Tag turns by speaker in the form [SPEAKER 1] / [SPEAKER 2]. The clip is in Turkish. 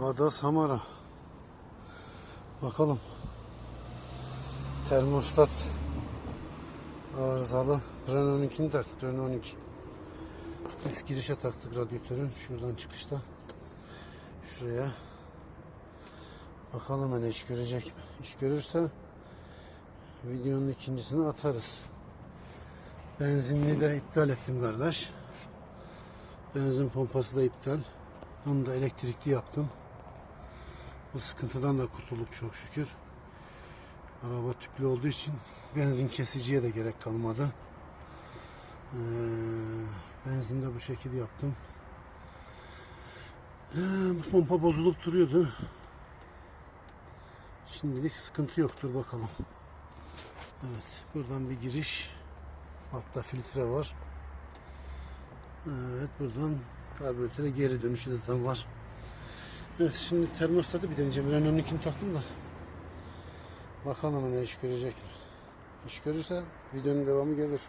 [SPEAKER 1] Lada Samara. Bakalım. Termostat arızalı. Renault 12'ni taktık. Renault 12. Üst girişe taktık radyatörün. Şuradan çıkışta. Şuraya. Bakalım hani iş görecek mi? İş görürse videonun ikincisini atarız. Benzinli de iptal ettim kardeş. Benzin pompası da iptal. Onu da elektrikli yaptım. Bu sıkıntıdan da kurtulduk çok şükür. Araba tüplü olduğu için benzin kesiciye de gerek kalmadı. Ee, benzin de bu şekilde yaptım. Ee, bu pompa bozulup duruyordu. Şimdilik sıkıntı yoktur bakalım. Evet buradan bir giriş. Altta filtre var. Evet buradan karbüratöre geri dönüşü de zaten var. Evet şimdi termostatı bir deneyeceğim. Renault'un ikini taktım da. Bakalım ne iş görecek. İş görürse videonun devamı gelir.